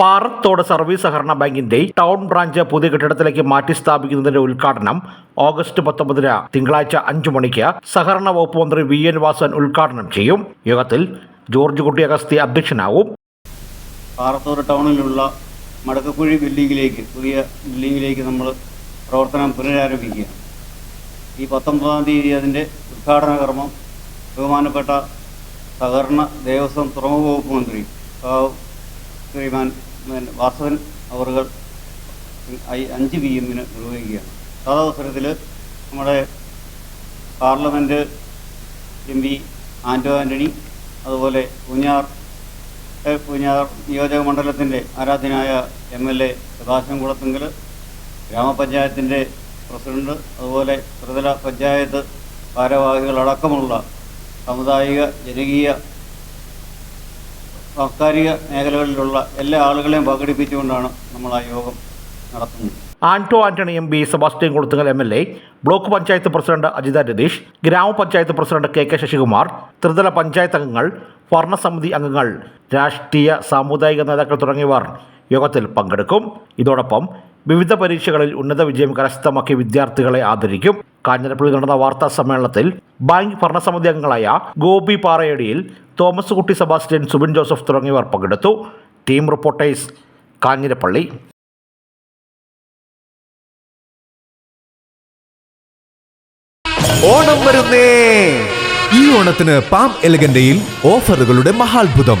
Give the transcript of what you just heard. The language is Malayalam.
പാറത്തോട് സർവീസ് സഹകരണ ബാങ്കിന്റെ ടൗൺ ബ്രാഞ്ച് പുതിയ കെട്ടിടത്തിലേക്ക് മാറ്റി സ്ഥാപിക്കുന്നതിന്റെ ഉദ്ഘാടനം ഓഗസ്റ്റ് പത്തൊമ്പതിന് തിങ്കളാഴ്ച അഞ്ചു മണിക്ക് സഹകരണ വകുപ്പ് മന്ത്രി വി എൻ വാസൻ ഉദ്ഘാടനം ചെയ്യും. യോഗത്തിൽ ജോർജ് കുട്ടി അഗസ്തി അധ്യക്ഷനാവും പാറത്തോട് ടൗണിലുള്ള മടക്കക്കുഴി ബിൽഡിംഗിലേക്ക് പുതിയ ബിൽഡിംഗിലേക്ക് നമ്മൾ പ്രവർത്തനം പുനരാരംഭിക്കുക. ഈ പത്തൊമ്പതാം തീയതി അതിന്റെ ഉദ്ഘാടന കർമ്മം ബഹുമാനപ്പെട്ട സഹകരണ ദേവസ്വം തുറമുഖ വകുപ്പ് മന്ത്രി ശ്രീമാൻ വാസവൻ അവറുകൾ അഞ്ച് പി എമ്മിന് നിർവഹിക്കുകയാണ് സാധാവസരത്തിൽ നമ്മുടെ parliament M P Anto Antony അതുപോലെ പൂഞ്ഞാർ പൂഞ്ഞാർ നിയോജക മണ്ഡലത്തിന്റെ ആരാധ്യനായ M L A Sadasivam Kulathunkal ഗ്രാമപഞ്ചായത്തിന്റെ പ്രസിഡന്റ് അതുപോലെ ത്രിതല പഞ്ചായത്ത് ഭാരവാഹികളടക്കമുള്ള സാമുദായിക ജനകീയ സാംസ്കാരിക മേഖലകളിലുള്ള എല്ലാ ആളുകളെയും പങ്കെടുപ്പിച്ചുകൊണ്ടാണ് നമ്മൾ ആ യോഗം നടത്തുന്നത്. Anto Antony M P Sebastian Kulathungal M L A block panchayat president Ajitha Ratheesh ഗ്രാമപഞ്ചായത്ത് പ്രസിഡന്റ് കെ കെ ശശികുമാർ ത്രിതല പഞ്ചായത്ത് അംഗങ്ങൾ ഭരണസമിതി അംഗങ്ങൾ രാഷ്ട്രീയ സാമുദായിക നേതാക്കൾ തുടങ്ങിയവർ യോഗത്തിൽ പങ്കെടുക്കും. ഇതോടൊപ്പം വിവിധ പരീക്ഷകളിൽ ഉന്നത വിജയം കരസ്ഥമാക്കിയ വിദ്യാർത്ഥികളെ ആദരിക്കും. കാഞ്ഞിരപ്പള്ളി നടന്ന വാർത്താ സമ്മേളനത്തിൽ ബാങ്ക് ഭരണസമിതി അംഗങ്ങളായ ഗോപി പാറയടിയിൽ തോമസ് കുട്ടി സെബാസ്റ്റ്യൻ സുബിൻ ജോസഫ് തുടങ്ങിയവർ പങ്കെടുത്തു. Team reporters Kanjirappally. ഓണം വരുന്നേ. ഈ ഓണത്തിന് പാം എലഗന്റയിൽ ഓഫറുകളുടെ മഹാത്ഭുതം.